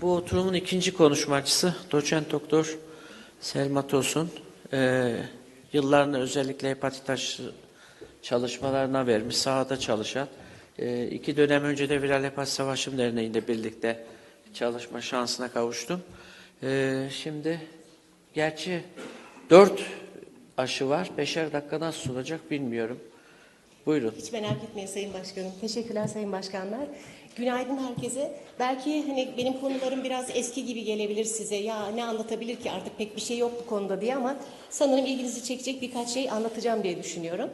Bu oturumun ikinci konuşmacısı doçent doktor Selma Tosun. Ee, yıllarını özellikle hepatit aşı çalışmalarına vermiş, sahada çalışan. Ee, iki dönem önce de Viral Hepatit Savaşım Derneği'nde birlikte çalışma şansına kavuştum. Ee, şimdi gerçi dört aşı var. Beşer dakika nasıl sunacak bilmiyorum. Buyurun. Hiç merak etmeyin Sayın Başkanım. Teşekkürler Sayın Başkanlar. Günaydın herkese. Belki hani benim konularım biraz eski gibi gelebilir size. Ya ne anlatabilir ki artık pek bir şey yok bu konuda diye ama sanırım ilginizi çekecek birkaç şey anlatacağım diye düşünüyorum.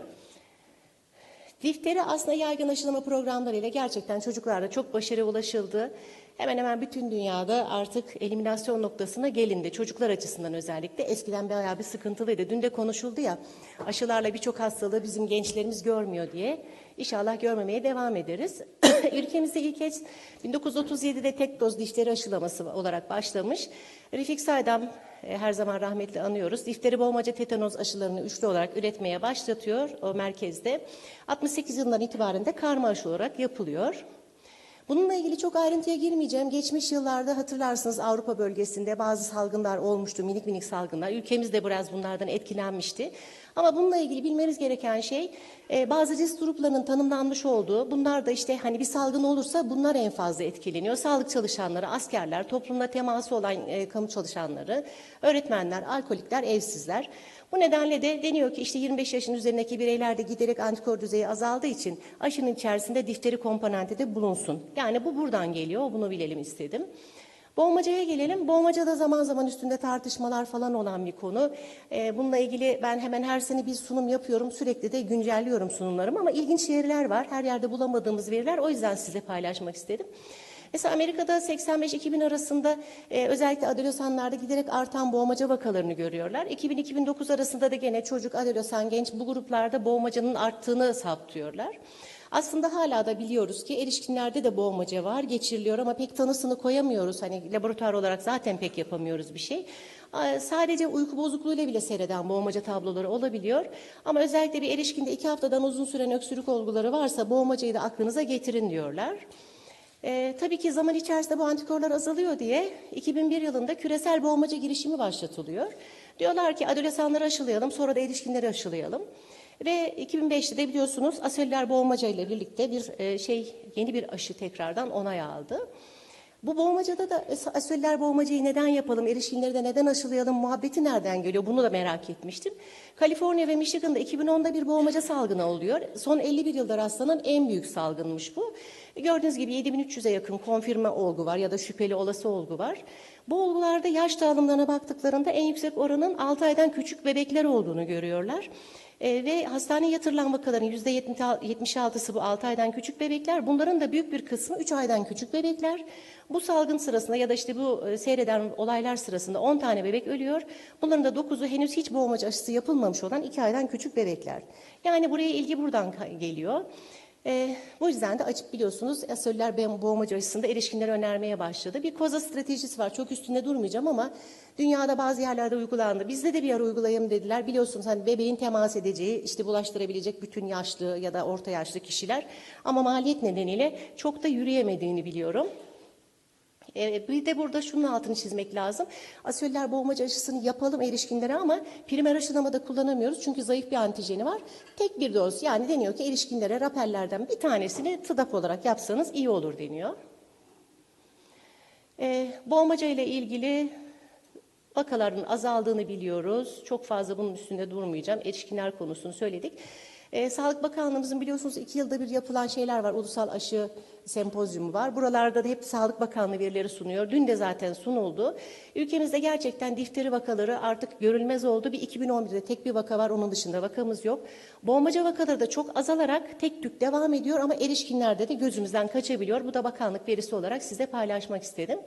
Difteri aslında yaygın aşılama programlarıyla gerçekten çocuklarda çok başarı ulaşıldı. Hemen hemen bütün dünyada artık eliminasyon noktasına gelindi. Çocuklar açısından özellikle. Eskiden bayağı bir sıkıntılıydı. Dün de konuşuldu ya aşılarla birçok hastalığı bizim gençlerimiz görmüyor diye. İnşallah görmemeye devam ederiz. Ülkemizde ilk kez 1937'de tek doz dişleri aşılaması olarak başlamış. Refik Saydam e, her zaman rahmetli anıyoruz. Difteri, boğmaca, tetanoz aşılarını üçlü olarak üretmeye başlatıyor o merkezde. 68 yılından itibaren de karma aşı olarak yapılıyor. Bununla ilgili çok ayrıntıya girmeyeceğim. Geçmiş yıllarda hatırlarsınız Avrupa bölgesinde bazı salgınlar olmuştu, minik minik salgınlar. Ülkemiz de biraz bunlardan etkilenmişti. Ama bununla ilgili bilmeniz gereken şey e, bazı risk gruplarının tanımlanmış olduğu. Bunlar da işte hani bir salgın olursa bunlar en fazla etkileniyor. Sağlık çalışanları, askerler, toplumla teması olan e, kamu çalışanları, öğretmenler, alkolikler, evsizler. Bu nedenle de deniyor ki işte 25 yaşın üzerindeki bireylerde giderek antikor düzeyi azaldığı için aşının içerisinde difteri komponenti de bulunsun. Yani bu buradan geliyor, bunu bilelim istedim. Boğmacaya gelelim. Boğmacada zaman zaman üstünde tartışmalar falan olan bir konu. Ee, bununla ilgili ben hemen her sene bir sunum yapıyorum. Sürekli de güncelliyorum sunumlarımı ama ilginç veriler var. Her yerde bulamadığımız veriler. O yüzden size paylaşmak istedim. Mesela Amerika'da 85-2000 arasında e, özellikle adolesanlarda giderek artan boğmaca vakalarını görüyorlar. 2000-2009 arasında da gene çocuk, adolesan, genç bu gruplarda boğmacanın arttığını saptıyorlar. Aslında hala da biliyoruz ki erişkinlerde de boğmaca var, geçiriliyor ama pek tanısını koyamıyoruz. Hani laboratuvar olarak zaten pek yapamıyoruz bir şey. Sadece uyku bozukluğuyla bile seyreden boğmaca tabloları olabiliyor. Ama özellikle bir erişkinde iki haftadan uzun süren öksürük olguları varsa boğmacayı da aklınıza getirin diyorlar. Ee, tabii ki zaman içerisinde bu antikorlar azalıyor diye 2001 yılında küresel boğmaca girişimi başlatılıyor. Diyorlar ki adolesanları aşılayalım sonra da erişkinleri aşılayalım. Ve 2005'te de biliyorsunuz aseller boğmaca ile birlikte bir e, şey yeni bir aşı tekrardan onay aldı. Bu boğmacada da aseller boğmacayı neden yapalım, erişkinleri de neden aşılayalım muhabbeti nereden geliyor bunu da merak etmiştim. Kaliforniya ve Michigan'da 2010'da bir boğmaca salgını oluyor. Son 51 yılda rastlanan en büyük salgınmış bu. Gördüğünüz gibi 7300'e yakın konfirme olgu var ya da şüpheli olası olgu var. Bu olgularda yaş dağılımlarına baktıklarında en yüksek oranın 6 aydan küçük bebekler olduğunu görüyorlar. E, ve hastaneye yatırılan vakaların %76'sı bu 6 aydan küçük bebekler. Bunların da büyük bir kısmı 3 aydan küçük bebekler. Bu salgın sırasında ya da işte bu e, seyreden olaylar sırasında 10 tane bebek ölüyor. Bunların da 9'u henüz hiç boğmaca aşısı yapılmamış olan 2 aydan küçük bebekler. Yani buraya ilgi buradan geliyor. E, bu yüzden de açık biliyorsunuz asöller boğmaca aşısında erişkinlere önermeye başladı. Bir koza stratejisi var. Çok üstünde durmayacağım ama dünyada bazı yerlerde uygulandı. Bizde de bir ara uygulayalım dediler. Biliyorsunuz hani bebeğin temas edeceği, işte bulaştırabilecek bütün yaşlı ya da orta yaşlı kişiler. Ama maliyet nedeniyle çok da yürüyemediğini biliyorum. Ee, bir de burada şunun altını çizmek lazım. Asöller boğmaca aşısını yapalım erişkinlere ama primer aşılamada kullanamıyoruz. Çünkü zayıf bir antijeni var. Tek bir doz yani deniyor ki erişkinlere rapellerden bir tanesini TDAP olarak yapsanız iyi olur deniyor. Ee, boğmaca ile ilgili vakaların azaldığını biliyoruz. Çok fazla bunun üstünde durmayacağım. Erişkinler konusunu söyledik. Ee, Sağlık Bakanlığımızın biliyorsunuz iki yılda bir yapılan şeyler var. Ulusal aşı sempozyumu var. Buralarda da hep Sağlık Bakanlığı verileri sunuyor. Dün de zaten sunuldu. Ülkemizde gerçekten difteri vakaları artık görülmez oldu. Bir 2011'de tek bir vaka var. Onun dışında vakamız yok. Boğmaca vakaları da çok azalarak tek tük devam ediyor ama erişkinlerde de gözümüzden kaçabiliyor. Bu da bakanlık verisi olarak size paylaşmak istedim.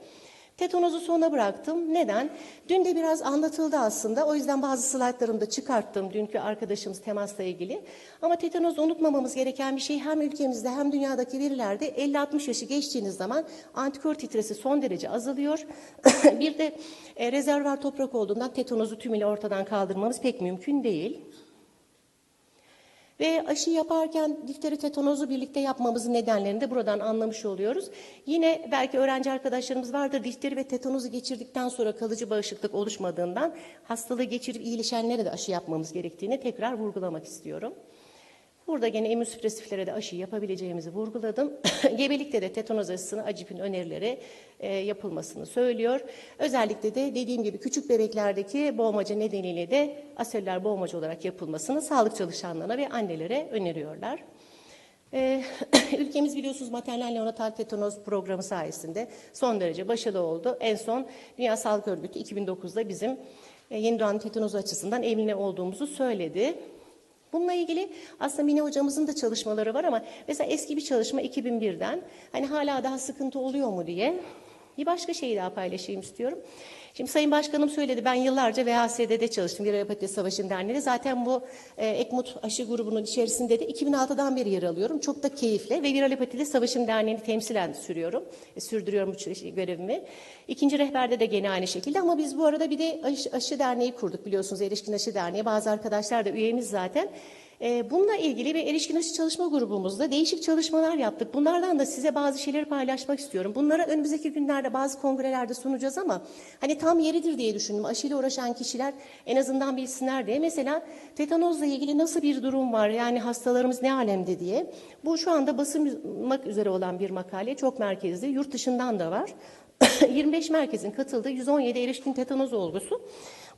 Tetanozu sona bıraktım. Neden? Dün de biraz anlatıldı aslında. O yüzden bazı slaytlarımı da çıkarttım dünkü arkadaşımız temasla ilgili. Ama tetanozu unutmamamız gereken bir şey hem ülkemizde hem dünyadaki verilerde 50-60 yaşı geçtiğiniz zaman antikor titresi son derece azalıyor. bir de e, rezervuar toprak olduğundan tetanozu tümüyle ortadan kaldırmamız pek mümkün değil. Ve aşı yaparken difteri tetanozu birlikte yapmamızın nedenlerini de buradan anlamış oluyoruz. Yine belki öğrenci arkadaşlarımız vardır difteri ve tetanozu geçirdikten sonra kalıcı bağışıklık oluşmadığından hastalığı geçirip iyileşenlere de aşı yapmamız gerektiğini tekrar vurgulamak istiyorum. Burada gene immünsüpresiflere de aşı yapabileceğimizi vurguladım. Gebelikte de tetanoz aşısını ACİP'in önerileri e, yapılmasını söylüyor. Özellikle de dediğim gibi küçük bebeklerdeki boğmaca nedeniyle de aseller boğmaca olarak yapılmasını sağlık çalışanlarına ve annelere öneriyorlar. Ee, ülkemiz biliyorsunuz maternal neonatal tetanoz programı sayesinde son derece başarılı oldu. En son Dünya Sağlık Örgütü 2009'da bizim e, yeni doğan tetanoz açısından eline olduğumuzu söyledi. Bununla ilgili aslında Mine hocamızın da çalışmaları var ama mesela eski bir çalışma 2001'den hani hala daha sıkıntı oluyor mu diye bir başka şeyi daha paylaşayım istiyorum. Şimdi Sayın Başkanım söyledi ben yıllarca VHS'de de çalıştım. Viral Hepatitis Savaşı'nın derneği. Zaten bu e, Ekmut aşı grubunun içerisinde de 2006'dan beri yer alıyorum. Çok da keyifle ve Viral Hepatitis Savaşı'nın derneğini temsilen sürüyorum. E, sürdürüyorum bu ç- görevimi. İkinci rehberde de gene aynı şekilde ama biz bu arada bir de aşı, aşı derneği kurduk biliyorsunuz. Erişkin Aşı Derneği. Bazı arkadaşlar da üyemiz zaten. Ee, Bununla ilgili bir erişkin aşı çalışma grubumuzda değişik çalışmalar yaptık. Bunlardan da size bazı şeyleri paylaşmak istiyorum. Bunlara önümüzdeki günlerde bazı kongrelerde sunacağız ama hani tam yeridir diye düşündüm. Aşıyla uğraşan kişiler en azından bilsinler diye. Mesela tetanozla ilgili nasıl bir durum var? Yani hastalarımız ne alemde diye. Bu şu anda basılmak üzere olan bir makale. Çok merkezli. Yurt dışından da var. 25 merkezin katıldığı 117 erişkin tetanoz olgusu.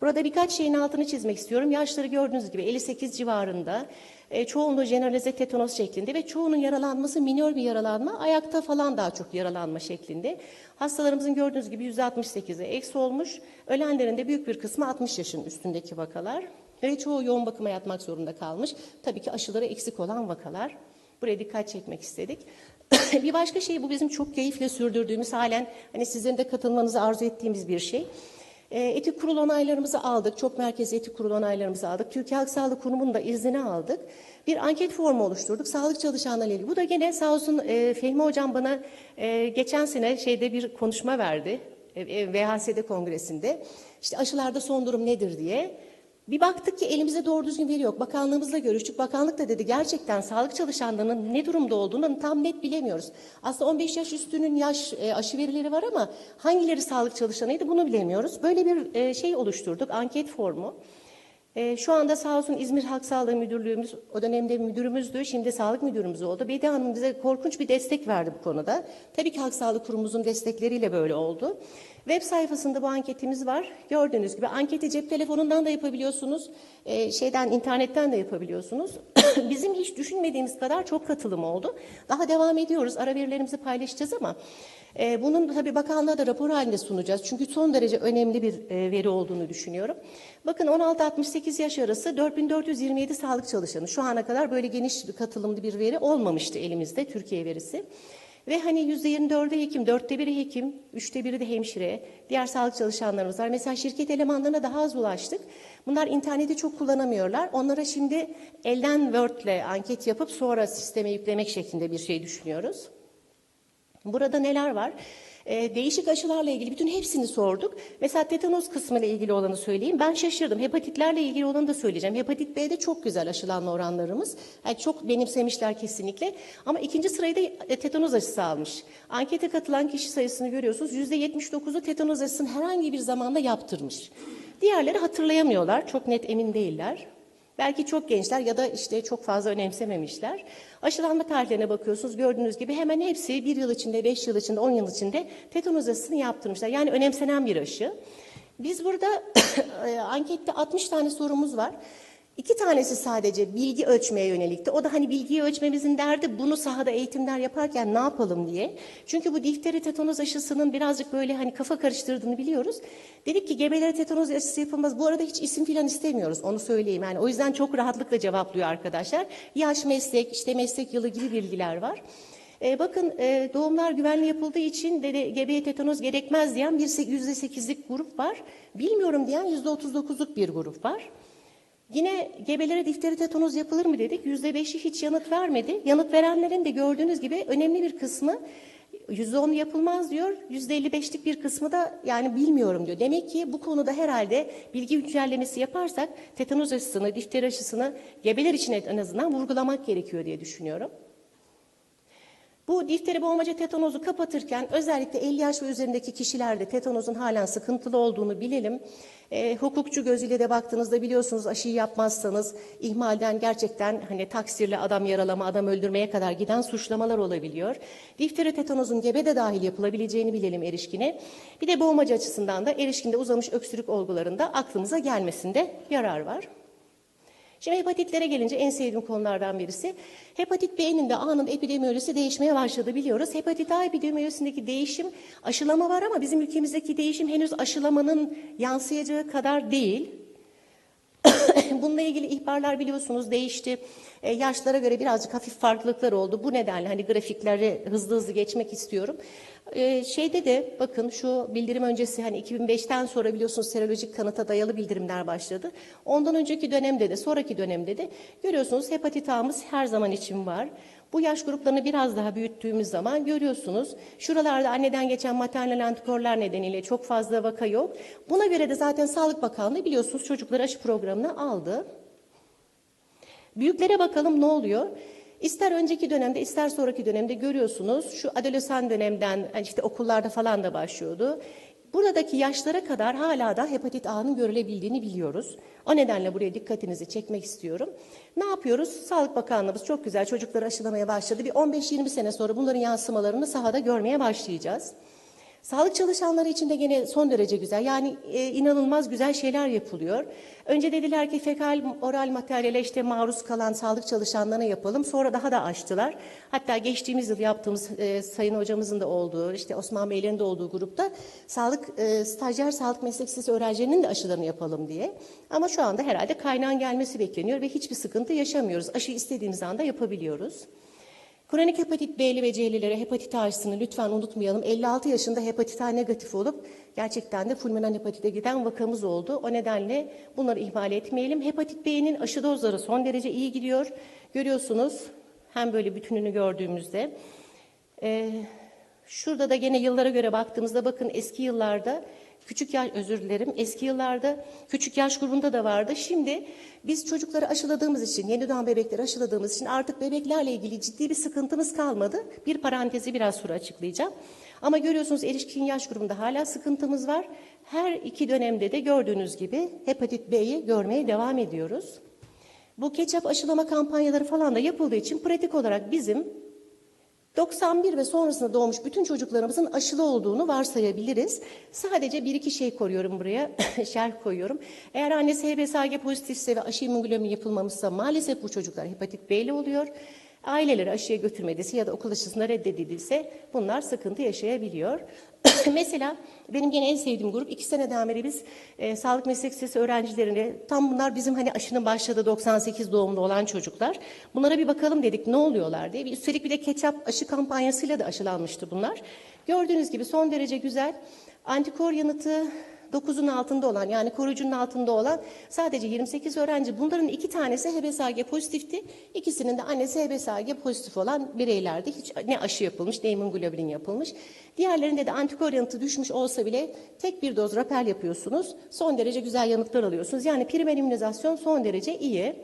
Burada birkaç şeyin altını çizmek istiyorum. Yaşları gördüğünüz gibi 58 civarında. E, çoğunluğu generalize tetanoz şeklinde ve çoğunun yaralanması minör bir yaralanma. Ayakta falan daha çok yaralanma şeklinde. Hastalarımızın gördüğünüz gibi %68'i eksi olmuş. Ölenlerin de büyük bir kısmı 60 yaşın üstündeki vakalar. Ve çoğu yoğun bakıma yatmak zorunda kalmış. Tabii ki aşıları eksik olan vakalar. Buraya dikkat çekmek istedik. bir başka şey bu bizim çok keyifle sürdürdüğümüz halen hani sizlerin de katılmanızı arzu ettiğimiz bir şey. E, etik kurul onaylarımızı aldık. Çok merkezi etik kurul onaylarımızı aldık. Türkiye Halk Sağlığı Kurumu'nun da iznini aldık. Bir anket formu oluşturduk. Sağlık çalışanlarıyla ilgili. Bu da gene sağ olsun e, Fehmi Hocam bana e, geçen sene şeyde bir konuşma verdi. E, e, VHS'de kongresinde. İşte aşılarda son durum nedir diye. Bir baktık ki elimizde doğru düzgün veri yok. Bakanlığımızla görüştük. Bakanlık da dedi gerçekten sağlık çalışanlarının ne durumda olduğunu tam net bilemiyoruz. Aslında 15 yaş üstünün yaş e, aşı verileri var ama hangileri sağlık çalışanıydı bunu bilemiyoruz. Böyle bir e, şey oluşturduk, anket formu. E, şu anda sağ olsun İzmir Halk Sağlığı Müdürlüğümüz, o dönemde müdürümüzdü, şimdi sağlık müdürümüz oldu. Bedi Hanım bize korkunç bir destek verdi bu konuda. Tabii ki Halk Sağlığı Kurumumuzun destekleriyle böyle oldu. Web sayfasında bu anketimiz var. Gördüğünüz gibi anketi cep telefonundan da yapabiliyorsunuz, e, şeyden internetten de yapabiliyorsunuz. Bizim hiç düşünmediğimiz kadar çok katılım oldu. Daha devam ediyoruz. Ara verilerimizi paylaşacağız ama e, bunun tabii bakanlığa da rapor halinde sunacağız. Çünkü son derece önemli bir e, veri olduğunu düşünüyorum. Bakın 16-68 yaş arası 4427 sağlık çalışanı. Şu ana kadar böyle geniş katılımlı bir veri olmamıştı elimizde Türkiye verisi. Ve hani %24'ü hekim, dörtte biri hekim, üçte biri de hemşire, diğer sağlık çalışanlarımız var. Mesela şirket elemanlarına daha az ulaştık. Bunlar interneti çok kullanamıyorlar. Onlara şimdi elden Word'le anket yapıp sonra sisteme yüklemek şeklinde bir şey düşünüyoruz. Burada neler var? Ee, değişik aşılarla ilgili bütün hepsini sorduk. Mesela tetanoz kısmı ile ilgili olanı söyleyeyim. Ben şaşırdım. Hepatitlerle ilgili olanı da söyleyeceğim. Hepatit B'de çok güzel aşılanma oranlarımız. Yani çok benimsemişler kesinlikle. Ama ikinci sırayı da e, tetanoz aşısı almış. Ankete katılan kişi sayısını görüyorsunuz. %79'u tetanoz aşısını herhangi bir zamanda yaptırmış. Diğerleri hatırlayamıyorlar. Çok net emin değiller. Belki çok gençler ya da işte çok fazla önemsememişler. Aşılanma tarihlerine bakıyorsunuz gördüğünüz gibi hemen hepsi bir yıl içinde, beş yıl içinde, on yıl içinde tetanoz aşısını yaptırmışlar. Yani önemsenen bir aşı. Biz burada e, ankette 60 tane sorumuz var. İki tanesi sadece bilgi ölçmeye yönelikti. O da hani bilgiyi ölçmemizin derdi bunu sahada eğitimler yaparken ne yapalım diye. Çünkü bu difteri tetanoz aşısının birazcık böyle hani kafa karıştırdığını biliyoruz. Dedik ki gebelere tetanoz aşısı yapılmaz. Bu arada hiç isim filan istemiyoruz onu söyleyeyim. Yani o yüzden çok rahatlıkla cevaplıyor arkadaşlar. Yaş, meslek, işte meslek yılı gibi bilgiler var. E, bakın e, doğumlar güvenli yapıldığı için de, de, gebeye tetanoz gerekmez diyen bir se- yüzde sekizlik grup var. Bilmiyorum diyen yüzde otuz dokuzluk bir grup var. Yine gebelere difteri tetanoz yapılır mı dedik. Yüzde beşi hiç yanıt vermedi. Yanıt verenlerin de gördüğünüz gibi önemli bir kısmı %10 yapılmaz diyor. %55'lik bir kısmı da yani bilmiyorum diyor. Demek ki bu konuda herhalde bilgi güncellemesi yaparsak tetanoz aşısını, difteri aşısını gebeler için en azından vurgulamak gerekiyor diye düşünüyorum. Bu difteri boğmaca tetanozu kapatırken özellikle 50 yaş ve üzerindeki kişilerde tetanozun halen sıkıntılı olduğunu bilelim. E, hukukçu gözüyle de baktığınızda biliyorsunuz aşıyı yapmazsanız ihmalden gerçekten hani taksirle adam yaralama, adam öldürmeye kadar giden suçlamalar olabiliyor. Difteri tetanozun gebe de dahil yapılabileceğini bilelim erişkine. Bir de boğmaca açısından da erişkinde uzamış öksürük olgularında aklımıza gelmesinde yarar var. Şimdi hepatitlere gelince en sevdiğim konulardan birisi. Hepatit B'nin de A'nın epidemiyolojisi değişmeye başladı biliyoruz. Hepatit A epidemiyolojisindeki değişim aşılama var ama bizim ülkemizdeki değişim henüz aşılamanın yansıyacağı kadar değil. Bununla ilgili ihbarlar biliyorsunuz değişti. E, yaşlara göre birazcık hafif farklılıklar oldu. Bu nedenle hani grafikleri hızlı hızlı geçmek istiyorum. E, şeyde de bakın şu bildirim öncesi hani 2005'ten sonra biliyorsunuz serolojik kanıta dayalı bildirimler başladı. Ondan önceki dönemde de sonraki dönemde de görüyorsunuz hepatit A'mız her zaman için var. Bu yaş gruplarını biraz daha büyüttüğümüz zaman görüyorsunuz. Şuralarda anneden geçen maternal antikorlar nedeniyle çok fazla vaka yok. Buna göre de zaten Sağlık Bakanlığı biliyorsunuz çocukları aşı programına aldı. Büyüklere bakalım ne oluyor? İster önceki dönemde ister sonraki dönemde görüyorsunuz şu adolesan dönemden işte okullarda falan da başlıyordu. Buradaki yaşlara kadar hala da hepatit A'nın görülebildiğini biliyoruz. O nedenle buraya dikkatinizi çekmek istiyorum. Ne yapıyoruz? Sağlık Bakanlığımız çok güzel çocukları aşılamaya başladı. Bir 15-20 sene sonra bunların yansımalarını sahada görmeye başlayacağız. Sağlık çalışanları için de gene son derece güzel. Yani e, inanılmaz güzel şeyler yapılıyor. Önce dediler ki fekal oral materyale işte maruz kalan sağlık çalışanlarına yapalım. Sonra daha da açtılar. Hatta geçtiğimiz yıl yaptığımız e, sayın hocamızın da olduğu, işte Osman Beylerin de olduğu grupta sağlık e, stajyer sağlık meslek öğrencilerinin de aşılarını yapalım diye. Ama şu anda herhalde kaynağın gelmesi bekleniyor ve hiçbir sıkıntı yaşamıyoruz. Aşı istediğimiz anda yapabiliyoruz. Kronik hepatit B'li ve C'lilere hepatit aşısını lütfen unutmayalım. 56 yaşında hepatit A negatif olup gerçekten de fulminant hepatite giden vakamız oldu. O nedenle bunları ihmal etmeyelim. Hepatit B'nin aşı dozları son derece iyi gidiyor. Görüyorsunuz hem böyle bütününü gördüğümüzde. Ee, şurada da gene yıllara göre baktığımızda bakın eski yıllarda Küçük yaş özür dilerim. Eski yıllarda küçük yaş grubunda da vardı. Şimdi biz çocukları aşıladığımız için, yeni doğan bebekleri aşıladığımız için artık bebeklerle ilgili ciddi bir sıkıntımız kalmadı. Bir parantezi biraz sonra açıklayacağım. Ama görüyorsunuz erişkin yaş grubunda hala sıkıntımız var. Her iki dönemde de gördüğünüz gibi hepatit B'yi görmeye devam ediyoruz. Bu ketçap aşılama kampanyaları falan da yapıldığı için pratik olarak bizim 91 ve sonrasında doğmuş bütün çocuklarımızın aşılı olduğunu varsayabiliriz. Sadece bir iki şey koyuyorum buraya, şerh koyuyorum. Eğer annesi HBsAg pozitifse ve aşı immünoglobulin yapılmamışsa maalesef bu çocuklar hepatit B'li oluyor. Aileleri aşıya götürmediyse ya da okul aşısına reddedildiyse bunlar sıkıntı yaşayabiliyor. Mesela benim gene en sevdiğim grup iki seneden beri biz e, sağlık meslek lisesi öğrencilerine tam bunlar bizim hani aşının başladığı 98 doğumlu olan çocuklar. Bunlara bir bakalım dedik ne oluyorlar diye. Üstelik bir de ketçap aşı kampanyasıyla da aşılanmıştı bunlar. Gördüğünüz gibi son derece güzel antikor yanıtı 9'un altında olan yani koruyucunun altında olan sadece 28 öğrenci. Bunların iki tanesi HBsAg pozitifti. İkisinin de annesi HBsAg pozitif olan bireylerdi. Hiç ne aşı yapılmış ne immunoglobulin yapılmış. Diğerlerinde de antikor yanıtı düşmüş olsa bile tek bir doz rapel yapıyorsunuz. Son derece güzel yanıtlar alıyorsunuz. Yani primer immünizasyon son derece iyi.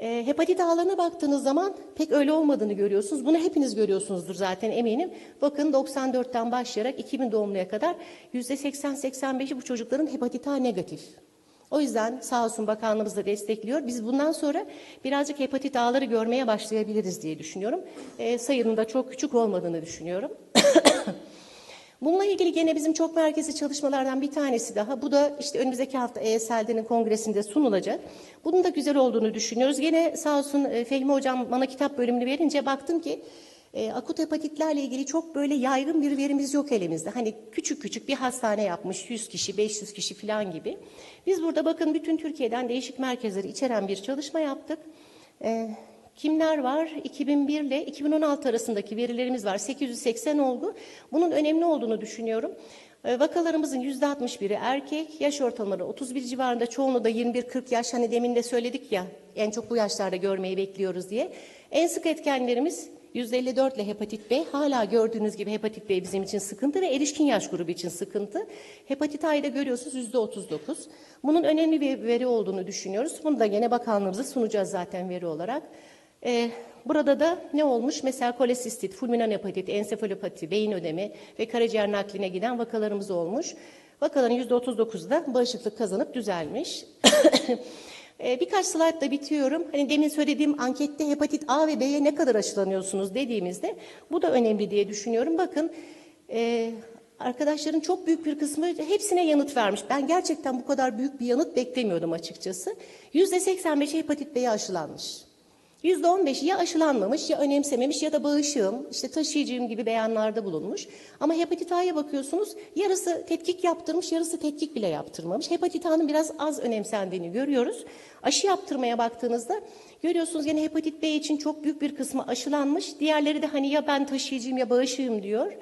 E, hepatit A'larına baktığınız zaman pek öyle olmadığını görüyorsunuz. Bunu hepiniz görüyorsunuzdur zaten eminim. Bakın 94'ten başlayarak 2000 doğumluya kadar %80-85'i bu çocukların hepatit A negatif. O yüzden sağ olsun bakanlığımız da destekliyor. Biz bundan sonra birazcık hepatit A'ları görmeye başlayabiliriz diye düşünüyorum. E, sayının da çok küçük olmadığını düşünüyorum. Bununla ilgili gene bizim çok merkezi çalışmalardan bir tanesi daha. Bu da işte önümüzdeki hafta ESL'denin kongresinde sunulacak. Bunun da güzel olduğunu düşünüyoruz. Gene sağ olsun e, Fehmi Hocam bana kitap bölümünü verince baktım ki e, akut hepatitlerle ilgili çok böyle yaygın bir verimiz yok elimizde. Hani küçük küçük bir hastane yapmış 100 kişi 500 kişi falan gibi. Biz burada bakın bütün Türkiye'den değişik merkezleri içeren bir çalışma yaptık. E, Kimler var? 2001 ile 2016 arasındaki verilerimiz var. 880 olgu. Bunun önemli olduğunu düşünüyorum. E, Vakalarımızın %61'i erkek, yaş ortalamaları 31 civarında, çoğunluğu da 21-40 yaş. Hani demin de söyledik ya, en çok bu yaşlarda görmeyi bekliyoruz diye. En sık etkenlerimiz %54 ile hepatit B. Hala gördüğünüz gibi hepatit B bizim için sıkıntı ve erişkin yaş grubu için sıkıntı. Hepatit A'yı da görüyorsunuz %39. Bunun önemli bir veri olduğunu düşünüyoruz. Bunu da gene bakanlığımıza sunacağız zaten veri olarak. Ee, burada da ne olmuş? Mesela kolesistit, fulminan hepatit, ensefalopati, beyin ödemi ve karaciğer nakline giden vakalarımız olmuş. Vakaların %39'u da bağışıklık kazanıp düzelmiş. Ee, Birkaç slaytla bitiyorum. Hani demin söylediğim ankette hepatit A ve B'ye ne kadar aşılanıyorsunuz dediğimizde bu da önemli diye düşünüyorum. Bakın e, arkadaşların çok büyük bir kısmı hepsine yanıt vermiş. Ben gerçekten bu kadar büyük bir yanıt beklemiyordum açıkçası. %85'i hepatit B'ye aşılanmış. %15'i ya aşılanmamış ya önemsememiş ya da bağışığım, işte taşıyıcıyım gibi beyanlarda bulunmuş. Ama hepatit A'ya bakıyorsunuz yarısı tetkik yaptırmış, yarısı tetkik bile yaptırmamış. Hepatit A'nın biraz az önemsendiğini görüyoruz. Aşı yaptırmaya baktığınızda görüyorsunuz yine hepatit B için çok büyük bir kısmı aşılanmış. Diğerleri de hani ya ben taşıyıcıyım ya bağışığım diyor.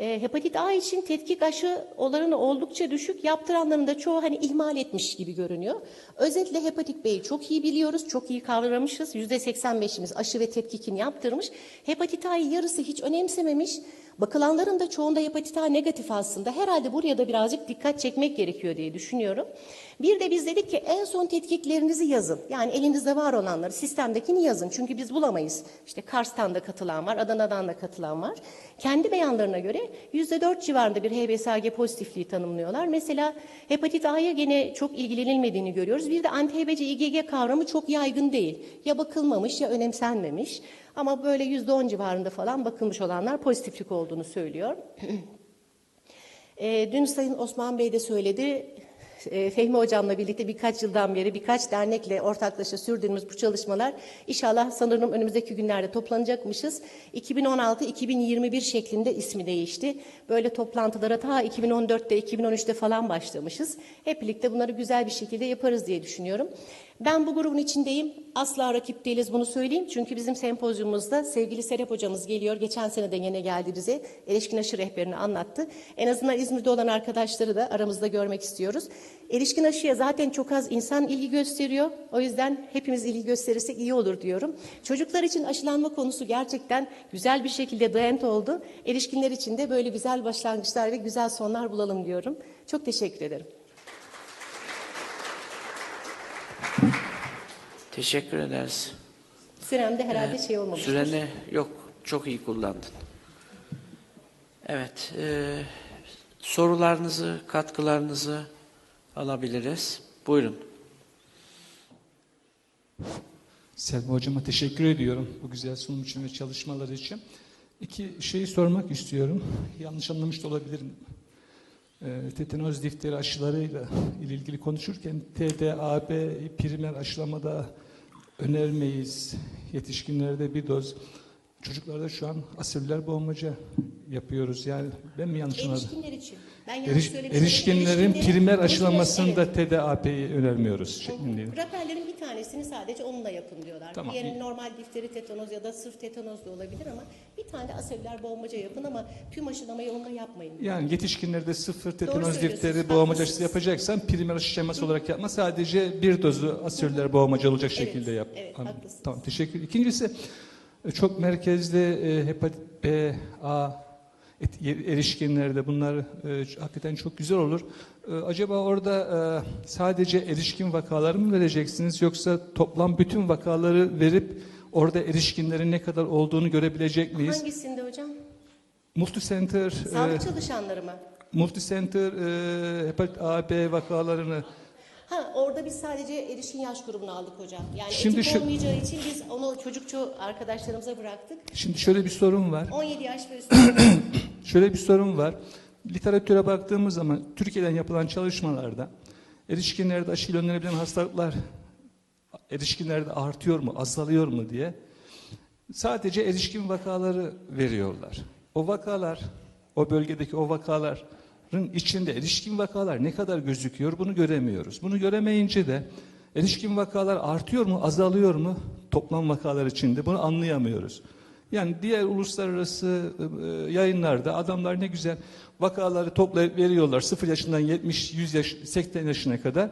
E, hepatit A için tetkik aşı oranı oldukça düşük. Yaptıranların da çoğu hani ihmal etmiş gibi görünüyor. Özetle hepatit B'yi çok iyi biliyoruz, çok iyi kavramışız. %85'imiz aşı ve tetkikini yaptırmış. Hepatit A'yı yarısı hiç önemsememiş. Bakılanların da çoğunda hepatit A negatif aslında. Herhalde buraya da birazcık dikkat çekmek gerekiyor diye düşünüyorum. Bir de biz dedik ki en son tetkiklerinizi yazın. Yani elinizde var olanları sistemdekini yazın. Çünkü biz bulamayız. İşte Kars'tan da katılan var, Adana'dan da katılan var. Kendi beyanlarına göre %4 civarında bir HBsAg pozitifliği tanımlıyorlar. Mesela hepatit A'ya gene çok ilgilenilmediğini görüyoruz. Bir de anti-HBC IgG kavramı çok yaygın değil. Ya bakılmamış ya önemsenmemiş. Ama böyle %10 civarında falan bakılmış olanlar pozitiflik olduğunu söylüyor. E, dün Sayın Osman Bey de söyledi. E, Fehmi Hocam'la birlikte birkaç yıldan beri birkaç dernekle ortaklaşa sürdürdüğümüz bu çalışmalar inşallah sanırım önümüzdeki günlerde toplanacakmışız. 2016-2021 şeklinde ismi değişti. Böyle toplantılara ta 2014'te 2013'te falan başlamışız. Hep birlikte bunları güzel bir şekilde yaparız diye düşünüyorum. Ben bu grubun içindeyim. Asla rakip değiliz bunu söyleyeyim. Çünkü bizim sempozyumumuzda sevgili Serap hocamız geliyor. Geçen sene de yine geldi bize. Erişkin aşı rehberini anlattı. En azından İzmir'de olan arkadaşları da aramızda görmek istiyoruz. Erişkin aşıya zaten çok az insan ilgi gösteriyor. O yüzden hepimiz ilgi gösterirsek iyi olur diyorum. Çocuklar için aşılanma konusu gerçekten güzel bir şekilde dayanıt oldu. Erişkinler için de böyle güzel başlangıçlar ve güzel sonlar bulalım diyorum. Çok teşekkür ederim. Teşekkür ederiz. Süremde herhalde şey olmamış. Süreni yok. Çok iyi kullandın. Evet. e, sorularınızı, katkılarınızı alabiliriz. Buyurun. Selma Hocama teşekkür ediyorum bu güzel sunum için ve çalışmaları için. İki şeyi sormak istiyorum. Yanlış anlamış da olabilirim. Ee, tetanoz difteri aşılarıyla ilgili konuşurken TDAB primer aşılamada önermeyiz. Yetişkinlerde bir doz. Çocuklarda şu an aserüler boğmaca yapıyoruz. Yani ben mi yanlış anladım? Erişkinler için. Ben yanlış Eriş, söylemişim. erişkinlerin primer aşılamasında Evet. TDAP'yi önermiyoruz. şeklinde. Raperlerin bir tanesini sadece onunla yapın diyorlar. Tamam. Diğerini normal difteri tetanoz ya da sırf tetanoz da olabilir ama tane de aserüler boğmaca yapın ama tüm aşılamayı onunla yapmayın. Yani yetişkinlerde sıfır tetanoz difteri boğmaca aşısı yapacaksan primer aşı şeması olarak yapma. Sadece bir dozu asürler boğmaca olacak şekilde yap. evet, Anladım. haklısınız. Tamam teşekkür. İkincisi e, çok merkezli e, hepatit B, A et- erişkinlerde bunlar e, hakikaten çok güzel olur. E, acaba orada e, sadece erişkin vakaları mı vereceksiniz yoksa toplam bütün vakaları verip orada erişkinlerin ne kadar olduğunu görebilecek miyiz? Hangisinde hocam? Multicenter e, Sağlık çalışanları mı? Multicenter e, hepatit A, B vakalarını Ha orada biz sadece erişkin yaş grubunu aldık hocam. Yani Şimdi etik şu- olmayacağı için biz onu çocukçu arkadaşlarımıza bıraktık. Şimdi şöyle bir sorun var. 17 yaş ve üstü. Şöyle bir sorun var. Literatüre baktığımız zaman Türkiye'den yapılan çalışmalarda erişkinlerde aşıyla önlenebilen hastalıklar erişkinlerde artıyor mu, azalıyor mu diye sadece erişkin vakaları veriyorlar. O vakalar, o bölgedeki o vakaların içinde erişkin vakalar ne kadar gözüküyor bunu göremiyoruz. Bunu göremeyince de erişkin vakalar artıyor mu, azalıyor mu toplam vakalar içinde bunu anlayamıyoruz. Yani diğer uluslararası e, yayınlarda adamlar ne güzel vakaları toplayıp veriyorlar 0 yaşından 70, 100 yaş, 80 yaşına kadar.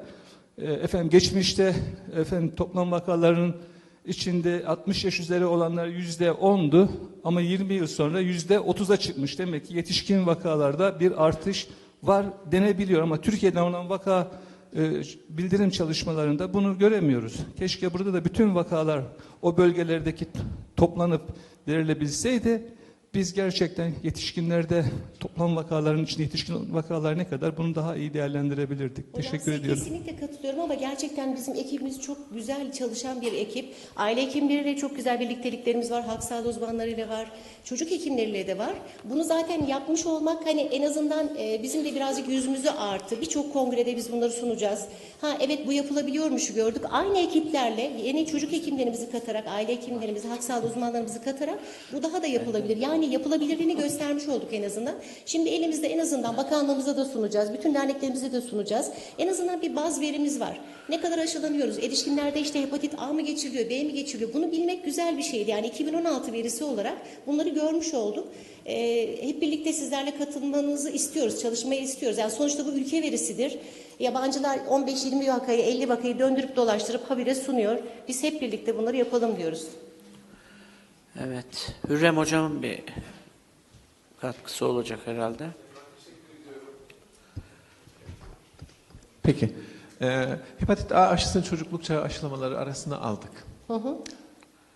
E, Efendim geçmişte efendim toplam vakaların içinde 60 yaş üzeri olanlar yüzde 10'du ama 20 yıl sonra yüzde 30'a çıkmış. Demek ki yetişkin vakalarda bir artış var denebiliyor ama Türkiye'den olan vaka e, bildirim çalışmalarında bunu göremiyoruz. Keşke burada da bütün vakalar o bölgelerdeki toplanıp verilebilseydi biz gerçekten yetişkinlerde toplam vakaların içinde yetişkin vakalar ne kadar bunu daha iyi değerlendirebilirdik. Hocam Teşekkür ediyorum. Kesinlikle katılıyorum ama gerçekten bizim ekibimiz çok güzel çalışan bir ekip. Aile hekimleriyle çok güzel birlikteliklerimiz var. Halk sağlığı uzmanlarıyla var. Çocuk hekimleriyle de var. Bunu zaten yapmış olmak hani en azından e, bizim de birazcık yüzümüzü ağarttı. Birçok kongrede biz bunları sunacağız. Ha evet bu yapılabiliyormuş gördük. Aynı ekiplerle yeni çocuk hekimlerimizi katarak, aile hekimlerimizi, halk sağlığı uzmanlarımızı katarak bu daha da yapılabilir. Yani yapılabilirliğini göstermiş olduk en azından. Şimdi elimizde en azından bakanlığımıza da sunacağız. Bütün derneklerimize de sunacağız. En azından bir baz verimiz var. Ne kadar aşılanıyoruz? Erişkinlerde işte hepatit A mı geçiriliyor, B mi geçiriliyor? Bunu bilmek güzel bir şeydi. Yani 2016 verisi olarak bunları görmüş olduk. Ee, hep birlikte sizlerle katılmanızı istiyoruz, çalışmayı istiyoruz. Yani sonuçta bu ülke verisidir. Yabancılar 15-20 vakayı, 50 vakayı döndürüp dolaştırıp habire sunuyor. Biz hep birlikte bunları yapalım diyoruz. Evet. Hürrem hocamın bir katkısı olacak herhalde. Peki. Ee, hepatit A aşısını çocukluk çağı aşılamaları arasına aldık. Hı hı.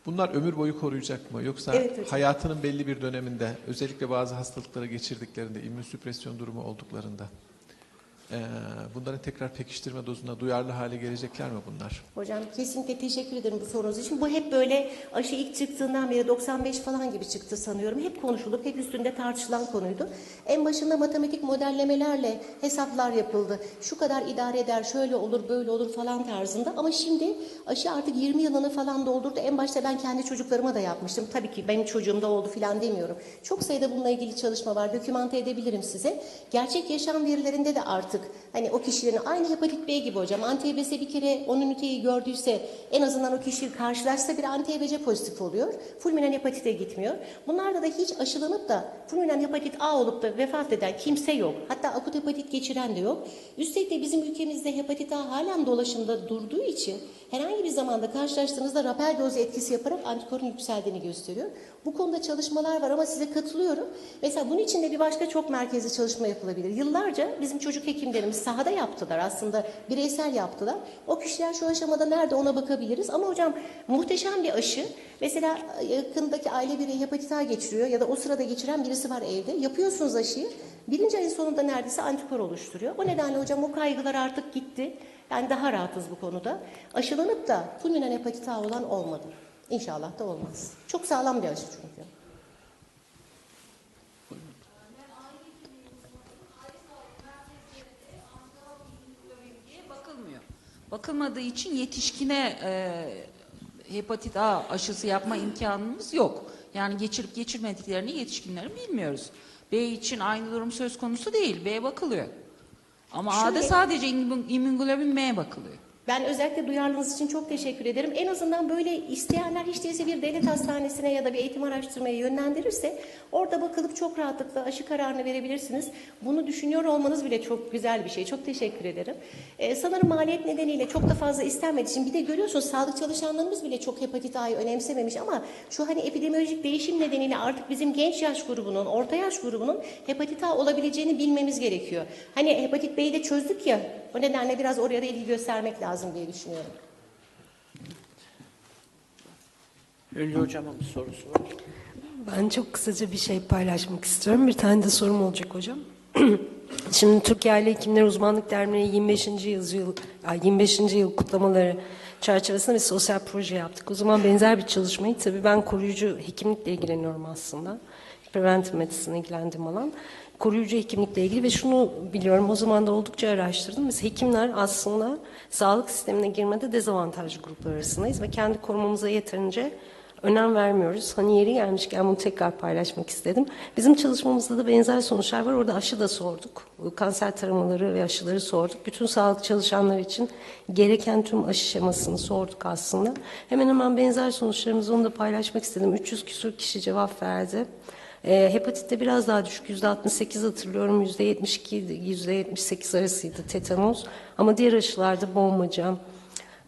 Bunlar ömür boyu koruyacak mı? Yoksa Evet hocam. hayatının belli bir döneminde, özellikle bazı hastalıklara geçirdiklerinde, immünsüpresyon durumu olduklarında ee, bunların tekrar pekiştirme dozuna duyarlı hale gelecekler mi bunlar? Hocam kesinlikle teşekkür ederim bu sorunuz için. Bu hep böyle aşı ilk çıktığından beri 95 falan gibi çıktı sanıyorum. Hep konuşulup hep üstünde tartışılan konuydu. En başında matematik modellemelerle hesaplar yapıldı. Şu kadar idare eder, şöyle olur, böyle olur falan tarzında. Ama şimdi aşı artık 20 yılını falan doldurdu. En başta ben kendi çocuklarıma da yapmıştım. Tabii ki benim çocuğumda oldu falan demiyorum. Çok sayıda bununla ilgili çalışma var. Dokümante edebilirim size. Gerçek yaşam verilerinde de artık work hani o kişilerin aynı hepatit B gibi hocam anti-HBS bir kere onun üniteyi gördüyse en azından o kişi karşılaşsa bir anti-HBC pozitif oluyor. Fulminen hepatite gitmiyor. Bunlarda da hiç aşılanıp da fulminen hepatit A olup da vefat eden kimse yok. Hatta akut hepatit geçiren de yok. Üstelik de bizim ülkemizde hepatit A halen dolaşımda durduğu için herhangi bir zamanda karşılaştığınızda rapel doz etkisi yaparak antikorun yükseldiğini gösteriyor. Bu konuda çalışmalar var ama size katılıyorum. Mesela bunun için de bir başka çok merkezli çalışma yapılabilir. Yıllarca bizim çocuk hekimlerimiz sahada yaptılar aslında bireysel yaptılar. O kişiler şu aşamada nerede ona bakabiliriz. Ama hocam muhteşem bir aşı. Mesela yakındaki aile bireyi hepatit A geçiriyor ya da o sırada geçiren birisi var evde. Yapıyorsunuz aşıyı. Birinci ayın sonunda neredeyse antikor oluşturuyor. O nedenle hocam o kaygılar artık gitti. Yani daha rahatız bu konuda. Aşılanıp da fulminen hepatit A olan olmadı. İnşallah da olmaz. Çok sağlam bir aşı çünkü. diye bakılmıyor. Bakılmadığı için yetişkine e, hepatit A aşısı yapma imkanımız yok. Yani geçirip geçirmediklerini yetişkinlerin bilmiyoruz. B için aynı durum söz konusu değil. B bakılıyor. Ama A'da Şöyle- sadece immünoglobin M bakılıyor. Ben özellikle duyarlılığınız için çok teşekkür ederim. En azından böyle isteyenler hiç değilse bir devlet hastanesine ya da bir eğitim araştırmaya yönlendirirse orada bakılıp çok rahatlıkla aşı kararını verebilirsiniz. Bunu düşünüyor olmanız bile çok güzel bir şey. Çok teşekkür ederim. Ee, sanırım maliyet nedeniyle çok da fazla istenmediği için bir de görüyorsunuz sağlık çalışanlarımız bile çok hepatit A'yı önemsememiş ama şu hani epidemiolojik değişim nedeniyle artık bizim genç yaş grubunun, orta yaş grubunun hepatit A olabileceğini bilmemiz gerekiyor. Hani hepatit B'yi de çözdük ya o nedenle biraz oraya da ilgi göstermek lazım diye düşünüyorum. Ünlü hocamın bir sorusu var. Ben çok kısaca bir şey paylaşmak istiyorum. Bir tane de sorum olacak hocam. Şimdi Türkiye Aile Hekimleri Uzmanlık Derneği 25. yıl, ay, 25. yıl kutlamaları çerçevesinde bir sosyal proje yaptık. O zaman benzer bir çalışmayı tabii ben koruyucu hekimlikle ilgileniyorum aslında. Preventive medicine'le ilgilendiğim alan. Koruyucu hekimlikle ilgili ve şunu biliyorum o zaman da oldukça araştırdım. Biz hekimler aslında sağlık sistemine girmede dezavantajlı gruplar arasındayız ve kendi korumamıza yeterince önem vermiyoruz. Hani yeri gelmişken bunu tekrar paylaşmak istedim. Bizim çalışmamızda da benzer sonuçlar var. Orada aşı da sorduk. Kanser taramaları ve aşıları sorduk. Bütün sağlık çalışanları için gereken tüm aşı şemasını sorduk aslında. Hemen hemen benzer sonuçlarımızı onu da paylaşmak istedim. 300 küsur kişi cevap verdi. E, hepatitte biraz daha düşük. %68 hatırlıyorum. %72, %78 arasıydı tetanos. Ama diğer aşılarda boğmaca,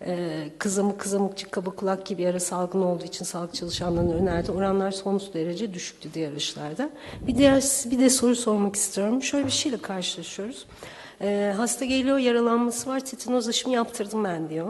e, kızamık, kızamıkçık, kaba kulak gibi yara salgın olduğu için sağlık çalışanlarının önerdiği oranlar son derece düşüktü diğer aşılarda. Bir diğer bir de soru sormak istiyorum. Şöyle bir şeyle karşılaşıyoruz. E, hasta geliyor, yaralanması var, tetanoz aşımı yaptırdım ben diyor.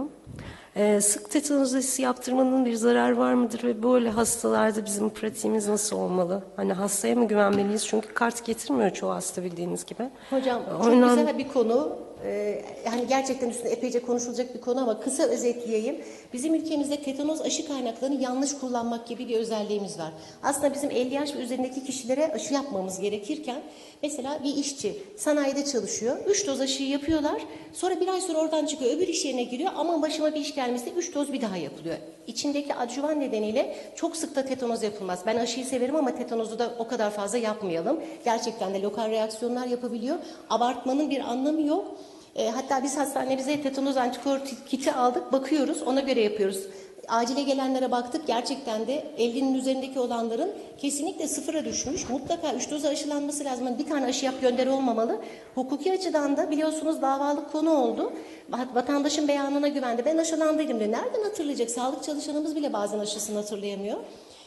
Ee, sık tetanoz aşısı yaptırmanın bir zarar var mıdır ve böyle hastalarda bizim pratiğimiz nasıl olmalı? Hani hastaya mı güvenmeliyiz? Çünkü kart getirmiyor çoğu hasta bildiğiniz gibi. Hocam çok Ondan- güzel bir konu. Ee, yani gerçekten üstünde epeyce konuşulacak bir konu ama kısa özetleyeyim. Bizim ülkemizde tetanoz aşı kaynaklarını yanlış kullanmak gibi bir özelliğimiz var. Aslında bizim 50 yaş ve üzerindeki kişilere aşı yapmamız gerekirken mesela bir işçi sanayide çalışıyor. 3 doz aşıyı yapıyorlar. Sonra bir ay sonra oradan çıkıyor. Öbür iş yerine giriyor ama başıma bir iş gelmişse 3 doz bir daha yapılıyor. İçindeki adjuvan nedeniyle çok sık da tetanoz yapılmaz. Ben aşıyı severim ama tetanozu da o kadar fazla yapmayalım. Gerçekten de lokal reaksiyonlar yapabiliyor. Abartmanın bir anlamı yok. E, hatta biz hastanemize tetanoz antikor kiti aldık, bakıyoruz, ona göre yapıyoruz. Acile gelenlere baktık, gerçekten de 50'nin üzerindeki olanların kesinlikle sıfıra düşmüş. Mutlaka 3 doza aşılanması lazım. Yani bir tane aşı yap gönder olmamalı. Hukuki açıdan da biliyorsunuz davalık konu oldu. Vat- Vatandaşın beyanına güvendi. Ben aşılandıydım diyor. Nereden hatırlayacak? Sağlık çalışanımız bile bazen aşısını hatırlayamıyor.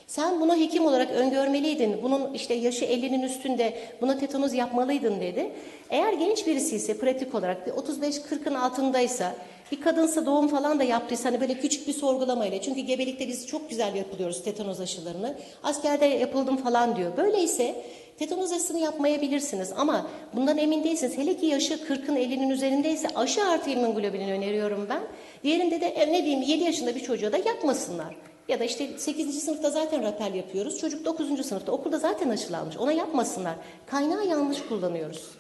Sen bunu hekim olarak öngörmeliydin. Bunun işte yaşı 50'nin üstünde buna tetanoz yapmalıydın dedi. Eğer genç birisi ise pratik olarak bir 35-40'ın altındaysa bir kadınsa doğum falan da yaptıysa hani böyle küçük bir sorgulamayla çünkü gebelikte biz çok güzel yapılıyoruz tetanoz aşılarını. Askerde yapıldım falan diyor. Böyleyse tetanoz aşısını yapmayabilirsiniz ama bundan emin değilsiniz. Hele ki yaşı 40'ın 50'nin üzerindeyse aşı artı immunoglobulin öneriyorum ben. Diğerinde de e, ne bileyim 7 yaşında bir çocuğa da yapmasınlar. Ya da işte 8. sınıfta zaten rapel yapıyoruz. Çocuk 9. sınıfta okulda zaten aşılanmış. Ona yapmasınlar. Kaynağı yanlış kullanıyoruz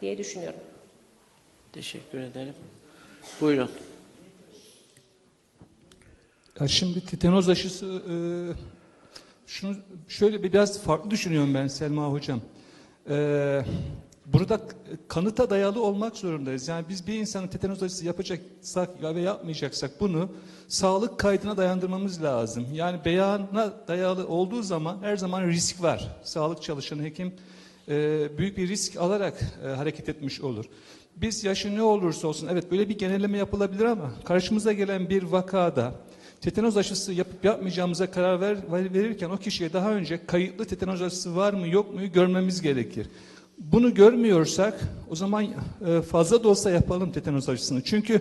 diye düşünüyorum. Teşekkür ederim. Buyurun. Ya şimdi tetanoz aşısı e, şunu şöyle bir biraz farklı düşünüyorum ben Selma hocam. E, burada kanıta dayalı olmak zorundayız. Yani biz bir insanın tetanoz aşısı yapacaksak ve yapmayacaksak bunu sağlık kaydına dayandırmamız lazım. Yani beyana dayalı olduğu zaman her zaman risk var. Sağlık çalışanı hekim e, büyük bir risk alarak e, hareket etmiş olur. Biz yaşı ne olursa olsun evet böyle bir genelleme yapılabilir ama karşımıza gelen bir vakada tetanoz aşısı yapıp yapmayacağımıza karar ver, verirken o kişiye daha önce kayıtlı tetanoz aşısı var mı yok mu görmemiz gerekir. Bunu görmüyorsak o zaman e, fazla da olsa yapalım tetanoz aşısını. Çünkü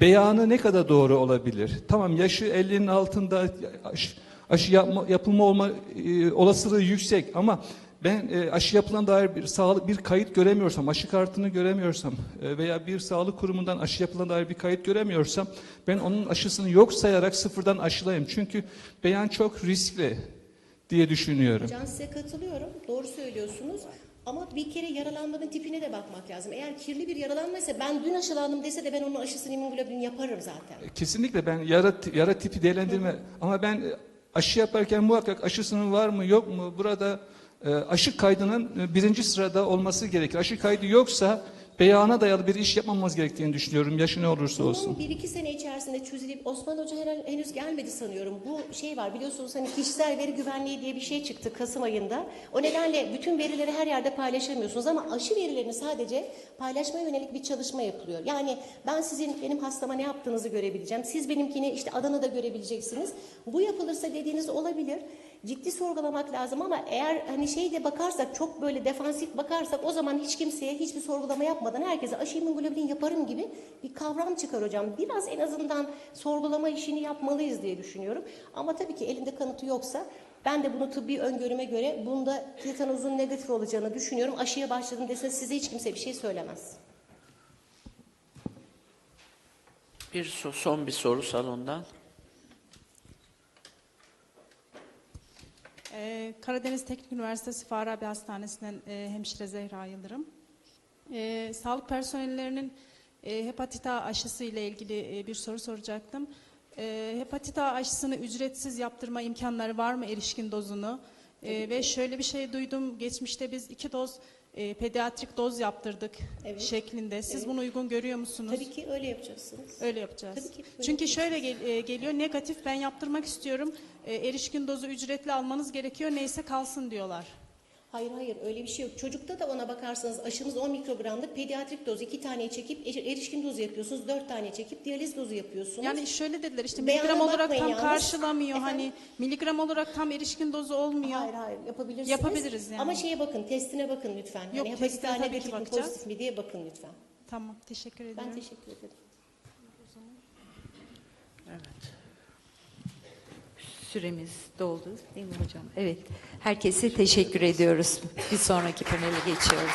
beyanı ne kadar doğru olabilir? Tamam yaşı 50'nin altında aşı, aşı yapma, yapılma olma e, olasılığı yüksek ama ben e, aşı yapılan dair bir sağlık bir kayıt göremiyorsam, aşı kartını göremiyorsam e, veya bir sağlık kurumundan aşı yapılan dair bir kayıt göremiyorsam ben onun aşısını yok sayarak sıfırdan aşılayayım. Çünkü beyan çok riskli diye düşünüyorum. Hocam size katılıyorum. Doğru söylüyorsunuz. Ama bir kere yaralanmanın tipine de bakmak lazım. Eğer kirli bir yaralanmaysa ben dün aşılandım dese de ben onun aşısını immunoglobulin yaparım zaten. Kesinlikle ben yara, yara tipi değerlendirme ama ben e, aşı yaparken muhakkak aşısının var mı yok mu burada e, aşı kaydının e, birinci sırada olması gerekir. Aşı kaydı yoksa beyana dayalı bir iş yapmamamız gerektiğini düşünüyorum yaşı ne olursa olsun. Bunun bir iki sene içerisinde çözülüp Osman Hoca henüz gelmedi sanıyorum. Bu şey var biliyorsunuz hani kişisel veri güvenliği diye bir şey çıktı Kasım ayında. O nedenle bütün verileri her yerde paylaşamıyorsunuz ama aşı verilerini sadece paylaşmaya yönelik bir çalışma yapılıyor. Yani ben sizin benim hastama ne yaptığınızı görebileceğim. Siz benimkini işte Adana'da görebileceksiniz. Bu yapılırsa dediğiniz olabilir. Ciddi sorgulamak lazım ama eğer hani şeyde bakarsak çok böyle defansif bakarsak o zaman hiç kimseye hiçbir sorgulama yapmadan herkese aşı immunoglobulin yaparım gibi bir kavram çıkar hocam. Biraz en azından sorgulama işini yapmalıyız diye düşünüyorum. Ama tabii ki elinde kanıtı yoksa ben de bunu tıbbi öngörüme göre bunda tetanozun negatif olacağını düşünüyorum. Aşıya başladım deseniz size hiç kimse bir şey söylemez. Bir so- son bir soru salondan. Ee, Karadeniz Teknik Üniversitesi Farabi Hastanesi'nden e, hemşire Zehra Yıldırım. Ee, sağlık personellerinin e, hepatit A aşısı ile ilgili e, bir soru soracaktım. Ee, hepatit A aşısını ücretsiz yaptırma imkanları var mı erişkin dozunu? Ee, ve şöyle bir şey duydum, geçmişte biz iki doz e, pediatrik doz yaptırdık Evet. şeklinde. Siz bunu uygun görüyor musunuz? Tabii ki öyle yapacaksınız. Öyle yapacağız. Tabii ki, öyle Çünkü şöyle gel- e, geliyor negatif ben yaptırmak istiyorum. E, erişkin dozu ücretli almanız gerekiyor neyse kalsın diyorlar. Hayır hayır öyle bir şey yok. Çocukta da ona bakarsanız aşımız 10 mikrogramlık pediatrik doz 2 tane çekip er- erişkin dozu yapıyorsunuz. 4 tane çekip diyaliz dozu yapıyorsunuz. Yani şöyle dediler işte Beyana miligram olarak tam yalnız. karşılamıyor. Efendim? Hani miligram olarak tam erişkin dozu olmuyor. Hayır hayır yapabilirsiniz. Yapabiliriz yani. Ama şeye bakın testine bakın lütfen. Yok, hani hepatit testine A tabii ki bakacağız. pozitif mi diye bakın lütfen. Tamam teşekkür ediyorum. Ben teşekkür ederim. Süremiz doldu değil mi hocam? Evet. Herkese teşekkür ediyoruz. Bir sonraki panele geçiyoruz.